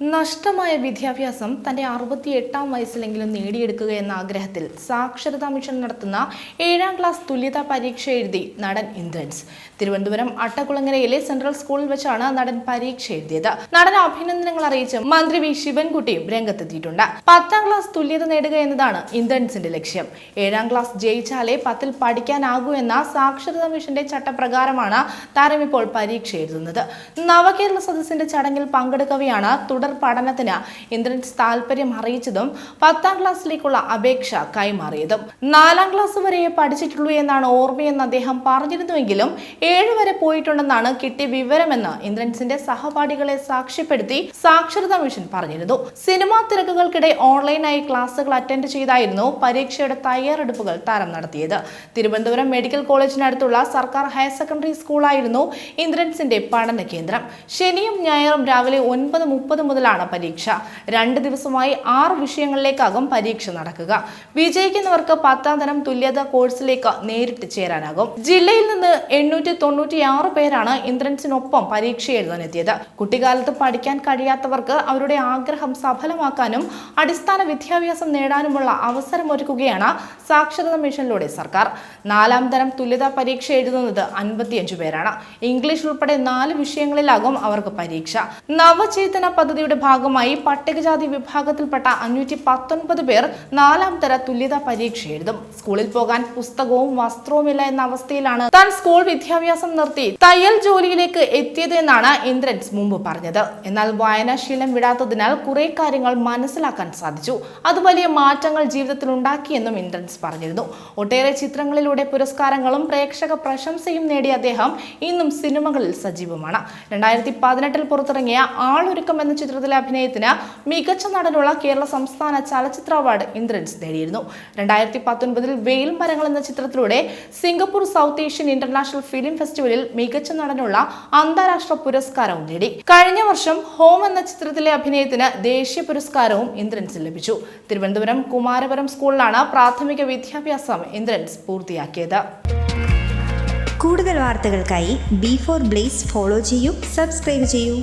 നഷ്ടമായ വിദ്യാഭ്യാസം തന്റെ അറുപത്തി എട്ടാം വയസ്സിലെങ്കിലും നേടിയെടുക്കുക എന്ന ആഗ്രഹത്തിൽ സാക്ഷരതാ മിഷൻ നടത്തുന്ന ഏഴാം ക്ലാസ് തുല്യതാ പരീക്ഷ എഴുതി നടൻ ഇന്ദ്രൻസ്. തിരുവനന്തപുരം അട്ടക്കുളങ്ങരയിലെ സെൻട്രൽ സ്കൂളിൽ വെച്ചാണ് നടൻ പരീക്ഷ എഴുതിയത്. നടൻ അഭിനന്ദനങ്ങൾ അറിയിച്ച് മന്ത്രി വി ശിവൻകുട്ടിയും രംഗത്തെത്തിയിട്ടുണ്ട്. പത്താം ക്ലാസ് തുല്യത നേടുക എന്നതാണ് ഇന്ദ്രൻസിന്റെ ലക്ഷ്യം. ഏഴാം ക്ലാസ് ജയിച്ചാലേ പത്തിൽ പഠിക്കാനാകൂ എന്ന സാക്ഷരതാ മിഷന്റെ ചട്ടപ്രകാരമാണ് താരം ഇപ്പോൾ പരീക്ഷ എഴുതുന്നത്. നവകേരള സദസ്സിന്റെ ചടങ്ങിൽ പങ്കെടുക്കവെയാണ് തുടർ പഠനത്തിന് ഇന്ദ്രൻസ് താല്പര്യം അറിയിച്ചതും പത്താം ക്ലാസ്സിലേക്കുള്ള അപേക്ഷ കൈമാറിയതും. നാലാം ക്ലാസ് വരെ പഠിച്ചിട്ടുള്ളൂ എന്നാണ് ഓർമ്മയെന്ന് അദ്ദേഹം പറഞ്ഞിരുന്നുവെങ്കിലും ഏഴ് വരെ പോയിട്ടുണ്ടെന്നാണ് കിട്ടിയ വിവരമെന്ന് ഇന്ദ്രൻസിന്റെ സഹപാഠികളെ സാക്ഷ്യപ്പെടുത്തി സാക്ഷരതാ മിഷൻ പറഞ്ഞിരുന്നു. സിനിമാ തിരക്കുകൾക്കിടെ ഓൺലൈനായി ക്ലാസ്സുകൾ അറ്റൻഡ് ചെയ്തായിരുന്നു പരീക്ഷയുടെ തയ്യാറെടുപ്പുകൾ താരം നടത്തിയത്. തിരുവനന്തപുരം മെഡിക്കൽ കോളേജിനടുത്തുള്ള സർക്കാർ ഹയർ സെക്കൻഡറി സ്കൂളായിരുന്നു ഇന്ദ്രൻസിന്റെ പഠന കേന്ദ്രം ശനിയും ഞായറും രാവിലെ ഒൻപത് മുപ്പത് മുതലാണ് പരീക്ഷ. രണ്ട് ദിവസമായി ആറ് വിഷയങ്ങളിലേക്കാകും പരീക്ഷ നടക്കുക. വിജയിക്കുന്നവർക്ക് പത്താം തരം തുല്യത കോഴ്സിലേക്ക് നേരിട്ട് ചേരാനാകും. ജില്ലയിൽ നിന്ന് എണ്ണൂറ്റി തൊണ്ണൂറ്റിയാറ് പേരാണ് ഇന്ദ്രൻസിനൊപ്പം പരീക്ഷ എഴുതാനെത്തിയത്. കുട്ടിക്കാലത്ത് പഠിക്കാൻ കഴിയാത്തവർക്ക് അവരുടെ ആഗ്രഹം സഫലമാക്കാനും അടിസ്ഥാന വിദ്യാഭ്യാസം നേടാനുമുള്ള അവസരമൊരുക്കുകയാണ് സാക്ഷരതാ മിഷനിലൂടെ സർക്കാർ. നാലാം തരം തുല്യതാ പരീക്ഷ എഴുതുന്നത് അൻപത്തിയഞ്ചു പേരാണ്. ഇംഗ്ലീഷ് ഉൾപ്പെടെ നാല് വിഷയങ്ങളിലാകും അവർക്ക് പരീക്ഷ. നവചേതന പദ്ധതിയുടെ ഭാഗമായി പട്ടികജാതി വിഭാഗത്തിൽപ്പെട്ട അഞ്ഞൂറ്റി പത്തൊൻപത് പേർ നാലാം തര തുല്യതാ പരീക്ഷ എഴുതും. സ്കൂളിൽ പോകാൻ പുസ്തകവും വസ്ത്രവുമില്ല എന്ന അവസ്ഥയിലാണ് താൻ സ്കൂൾ വിദ്യാഭ്യാസം നിർത്തി തയ്യൽ ജോലിയിലേക്ക് എത്തിയത് എന്നാണ് ഇന്ദ്രൻസ് മുമ്പ് പറഞ്ഞത്. എന്നാൽ വായനാശീലം വിടാത്തതിനാൽ കുറെ കാര്യങ്ങൾ മനസ്സിലാക്കാൻ സാധിച്ചു. അത് വലിയ മാറ്റങ്ങൾ ജീവിതത്തിൽ ഉണ്ടാക്കിയെന്നും ഇന്ദ്രൻസ് പറഞ്ഞിരുന്നു. ഒട്ടേറെ ചിത്രങ്ങളിലൂടെ പുരസ്കാരങ്ങളും പ്രേക്ഷക പ്രശംസയും നേടിയ അദ്ദേഹം ഇന്നും സിനിമകളിൽ സജീവമാണ്. രണ്ടായിരത്തി പതിനെട്ടിൽ പുറത്തിറങ്ങിയ ആളൊരുക്കം എന്ന ചിത്രത്തിലെ അഭിനയത്തിന് മികച്ച നടനുള്ള കേരള സംസ്ഥാന ചലച്ചിത്ര അവാർഡ് ഇന്ദ്രൻസ് നേടിയിരുന്നു. രണ്ടായിരത്തി പത്തൊൻപതിൽ വെയിൽ മരങ്ങൾ എന്ന ചിത്രത്തിലൂടെ Singapore South Asian international film ഫെസ്റ്റിവലിൽ മികച്ച നടനുള്ള അന്താരാഷ്ട്ര പുരസ്കാരവും നേടി. കഴിഞ്ഞ വർഷം ഹോം എന്ന ചിത്രത്തിലെ അഭിനയത്തിന് ദേശീയ പുരസ്കാരവും ഇന്ദ്രൻസ് ലഭിച്ചു. തിരുവനന്തപുരം കുമാരപുരം സ്കൂളിലാണ് പ്രാഥമിക വിദ്യാഭ്യാസം ഇന്ദ്രൻസ് പൂർത്തിയാക്കിയത്. കൂടുതൽ വാർത്തകൾക്കായി ബി ഫോർ ബ്ലേസ് ഫോളോ ചെയ്യൂ സബ്സ്ക്രൈബ് ചെയ്യൂ.